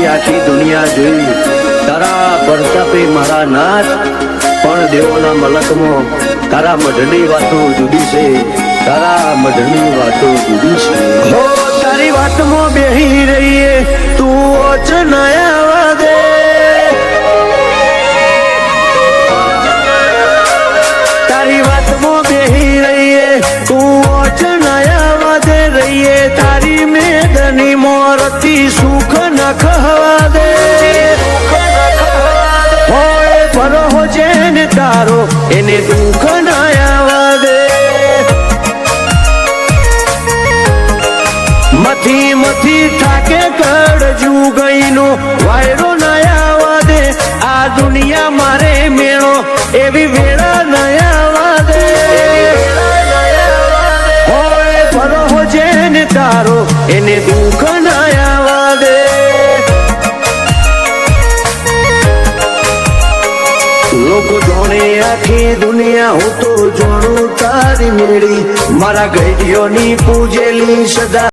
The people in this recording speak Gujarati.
મારી આખી દુનિયા જોઈ. તારા પ્રતાપે મારા નાથ, પણ દેવોના મલકમાં તારા મઢની વાતો જુદી છે. તારા મઢની વાતો જુદી છે. તારી વાતમાં બેહી રહીએ, તું ઓચનાયા દે મેદની મોરતી સુખ ન ખવા દે હોય ભરો જેને તારો, એને દુઃખ ન આવવા દે. મથી મથી થાકે કડજુ ગઈનો વાયરો એને દુઃખ ના આવવા દે લોકો જોણે આખી દુનિયા હું તો જોણું તારી મેળી. મારા ગઈડીઓની પૂજેલી સદા